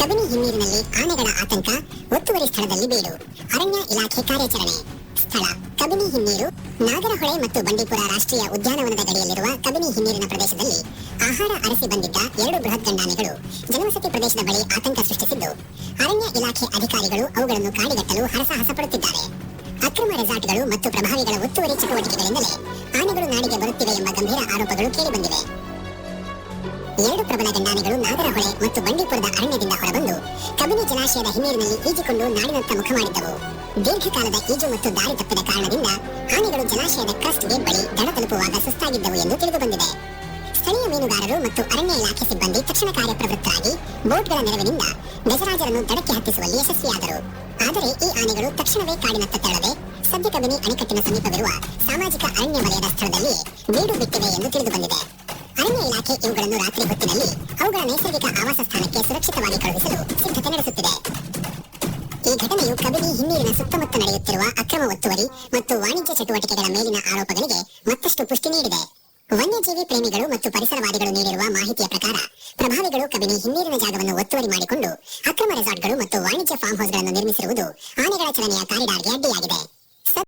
ಹಿನ್ನೀರಿನಲ್ಲಿ ಆನೆಗಳ ಆತಂಕ ಒತ್ತುವರಿ ಸ್ಥಳದಲ್ಲಿ ಬೀಡು. ಅರಣ್ಯ ಇಲಾಖೆ ಕಾರ್ಯಾಚರಣೆ. ಸ್ಥಳ, ಕಬಿನಿ ಹಿನ್ನೀರು, ನಾಗರಹೊಳೆ ಮತ್ತು ಬಂಡೀಪುರ ರಾಷ್ಟ್ರೀಯ ಉದ್ಯಾನವನದ ಗಡಿಯಲ್ಲಿರುವ ಕಬಿನಿ ಹಿನ್ನೀರಿನ ಪ್ರದೇಶದಲ್ಲಿ ಆಹಾರ ಅರಸಿ ಬಂದಿದ್ದ ಎರಡು ಬೃಹತ್ ಗಂಡಾನೆಗಳು ಜನವಸತಿ ಪ್ರದೇಶದ ಬಳಿ ಆತಂಕ ಸೃಷ್ಟಿಸಿದ್ದು. ಅರಣ್ಯ ಇಲಾಖೆ ಅಧಿಕಾರಿಗಳು ಅವುಗಳನ್ನು ಕಾಡಿಗಟ್ಟಲು ಹರಸಾಹಸ ಪಡುತ್ತಿದ್ದಾರೆ. ಅಕ್ರಮ ರೆಸಾರ್ಟ್ಗಳು ಮತ್ತು ಪ್ರಭಾವಿಗಳ ಒತ್ತುವರಿ ಚಟುವಟಿಕೆಗಳಿಂದಲೇ ಆನೆಗಳು ನಾಡಿಗೆ ಬರುತ್ತಿವೆ ಎಂಬ ಗಂಭೀರ ಆರೋಪಗಳು ಕೇಳಿಬಂದಿವೆ. ಎರಡು ಪ್ರಬಲ ಗಂಡಾನೆಗಳು ನಾಗರಹೊಳೆ ಮತ್ತು ಬಂಡೀಪುರದ ಅರಣ್ಯದಿಂದ ಹೊರಬಂದು ಕಬಿನಿ ಜಲಾಶಯದ ಹಿನ್ನೀರಿನಲ್ಲಿ ಈಜಿಕೊಂಡು ನಾಡಿನತ್ತ ಮುಖ ಮಾಡಿದ್ದವು ದೀರ್ಘಕಾಲದ ಈಜು ಮತ್ತು ದಾರಿ ತಪ್ಪಿದ ಕಾರಣದಿಂದ ಆನೆಗಳು ಜಲಾಶಯದ ಕ್ರಸ್ಟ್ ಗೇಟ್ ಬಳಿ ದಡ ತಲುಪುವಾಗ ಸುಸ್ತಾಗಿದ್ದವು ಎಂದು ತಿಳಿದುಬಂದಿದೆ. ಸ್ಥಳೀಯ ಮೀನುಗಾರರು ಮತ್ತು ಅರಣ್ಯ ಇಲಾಖೆ ಸಿಬ್ಬಂದಿ ತಕ್ಷಣ ಕಾರ್ಯಪ್ರವೃತ್ತರಾಗಿ ಬೋಟ್ಗಳ ನೆರವಿನಿಂದ ಗಜರಾಜರನ್ನು ದಡಕ್ಕೆ ಹತ್ತಿಸುವಲ್ಲಿ ಯಶಸ್ವಿಯಾದರು. ಆದರೆ ಈ ಆನೆಗಳು ತಕ್ಷಣವೇ ಕಾಡಿನತ್ತ ತೆರಳದೆ ಸದ್ಯ ಕಬಿನಿ ಅಣೆಕಟ್ಟಿನ ಸಮೀಪವಿರುವ ಸಾಮಾಜಿಕ ಅರಣ್ಯ ವಲಯದ ಸ್ಥಳದಲ್ಲಿ ಬೀಡು ಬಿಟ್ಟಿವೆ ಎಂದು ತಿಳಿದುಬಂದಿದೆ. ಅರಣ್ಯ ಇಲಾಖೆ ಇವುಗಳನ್ನು ರಾತ್ರಿ ಹೊತ್ತಿನಲ್ಲಿ ಅವುಗಳ ನೈಸರ್ಗಿಕ ಆವಾಸ ಸ್ಥಾನಕ್ಕೆ ಸುರಕ್ಷಿತವಾಗಿ ಕಳುಹಿಸಲು ಸಿದ್ಧತೆ ನಡೆಸುತ್ತಿದೆ. ಈ ಘಟನೆಯು ಕಬಿನಿ ಹಿನ್ನೀರಿನ ಸುತ್ತಮುತ್ತ ನಡೆಯುತ್ತಿರುವ ಅಕ್ರಮ ಒತ್ತುವರಿ ಮತ್ತು ವಾಣಿಜ್ಯ ಚಟುವಟಿಕೆಗಳ ಮೇಲಿನ ಆರೋಪಗಳಿಗೆ ಮತ್ತಷ್ಟು ಪುಷ್ಟಿ ನೀಡಿದೆ. ವನ್ಯಜೀವಿ ಪ್ರೇಮಿಗಳು ಮತ್ತು ಪರಿಸರವಾದಿಗಳು ನೀಡಿರುವ ಮಾಹಿತಿಯ ಪ್ರಕಾರ, ಪ್ರಭಾವಿಗಳು ಕಬಿನಿ ಹಿನ್ನೀರಿನ ಜಾಗವನ್ನು ಒತ್ತುವರಿ ಮಾಡಿಕೊಂಡು ಅಕ್ರಮ ರೆಸಾರ್ಟ್ಗಳು ಮತ್ತು ವಾಣಿಜ್ಯ ಫಾರ್ಮ್ ಹೌಸ್ಗಳನ್ನು ನಿರ್ಮಿಸಿರುವುದು ಆನೆಗಳ ಚಲನೆಯ ಕಾರಿಡಾರ್ಗೆ ಅಡ್ಡಿಯಾಗಿದೆ.